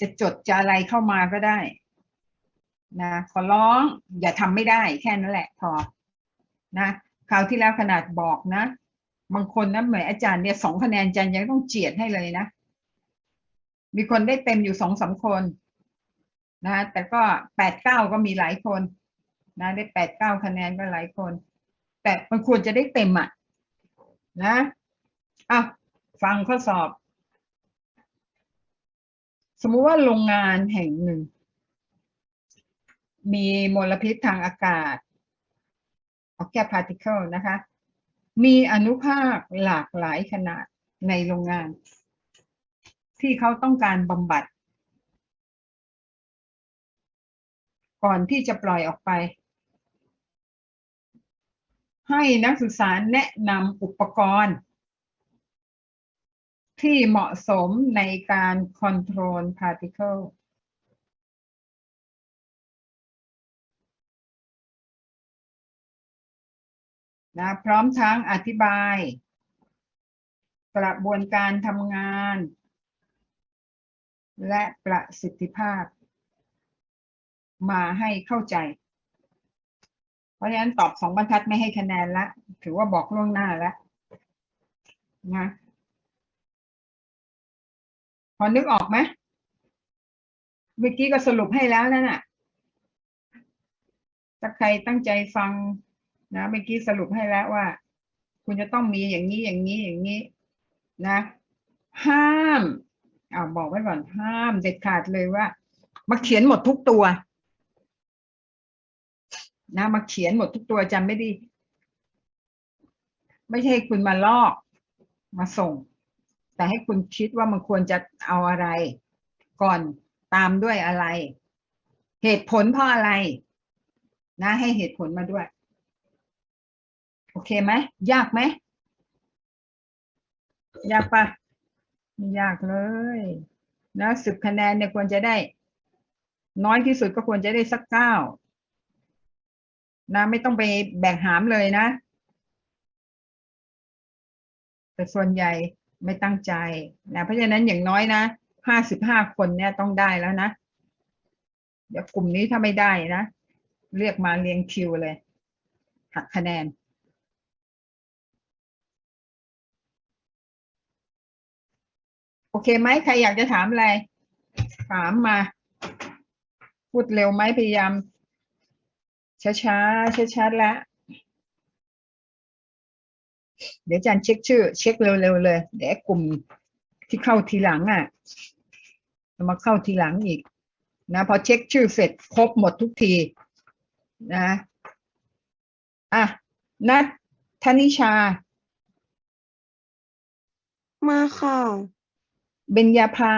จะจดจะอะไรเข้ามาก็ได้ นะขอร้องอย่าทำไม่ได้แค่นั้นแหละพอนะคราวที่แล้วขนาดบอกนะ บางคนนะเหมือนอาจารย์เนี่ยสองคะแนนอาจารย์ยังต้องเจียดให้เลยนะ มีคนได้เต็มอยู่สองสามคนนะแต่ก็แปดเก้าก็มีหลายคน นะได้แปดเก้าคะแนนก็หลายคน แต่มันควรจะได้เต็มอะนะอะฟังข้อสอบ สมมุติว่าโรงงานแห่งหนึ่ง มีมลพิษทางอากาศเอาแค่พาร์ติเคิลนะคะ มีอนุภาคหลากหลายขนาดในโรงงาน ที่เขาต้องการบำบัด ก่อนที่จะปล่อยออกไป ให้นักศึกษาแนะนำอุปกรณ์ ที่เหมาะสมในการคอนโทรลพาร์ติเคิลนะพร้อมทั้งอธิบาย กระบวนการทำงาน และประสิทธิภาพ มาให้เข้าใจ เพราะฉะนั้นตอบสองบรรทัดไม่ให้คะแนนละ ถือว่าบอกล่วงหน้าแล้วนะ พอนึกออกไหมเมื่อกี้ก็สรุปให้แล้วนั่นน่ะถ้าใครตั้งใจฟังนะเมื่อกี้สรุปให้แล้วว่า คุณจะต้องมีอย่างนี้อย่างนี้อย่างนี้นะ ห้ามเอาบอกไว้ก่อนห้ามเด็ดขาดเลยว่า มาเขียนหมดทุกตัว นะ มาเขียนหมดทุกตัวจำไม่ดี ไม่ใช่คุณมาลอกมาส่ง แต่ให้คุณคิดว่ามันควรจะเอาอะไรก่อนตามด้วยอะไร เหตุผลเพราะอะไร นะ ให้เหตุผลมาด้วย โอเคไหมยากไหมยากปะไม่ยากเลยนะสิบคะแนนเนี่ยควรจะได้ น้อยที่สุดก็ควรจะได้สักเก้านะ ไม่ต้องไปแบ่งหามเลยนะ แต่ส่วนใหญ่ ไม่ตั้งใจนะเพราะฉะนั้นอย่างน้อยนะห้าสิบห้าคนเนี่ยต้องได้แล้วนะ เดี๋ยวกลุ่มนี้ถ้าไม่ได้นะ เรียกมาเรียงคิวเลยหักคะแนนโอเคไหมใครอยากจะถามอะไร ถามมา พูดเร็วไหมพยายามช้าช้าช้าช้าๆแล้ว เดี๋ยวอาจารย์เช็คชื่อ เช็คเร็วๆเลยเดี๋ยวไอ้กลุ่มที่เข้าทีหลังอะจะมาเข้าทีหลังอีก นะพอเช็คชื่อเสร็จครบหมดทุกทีนะอะนัทธนิชา มาค่ะ เบญญาภา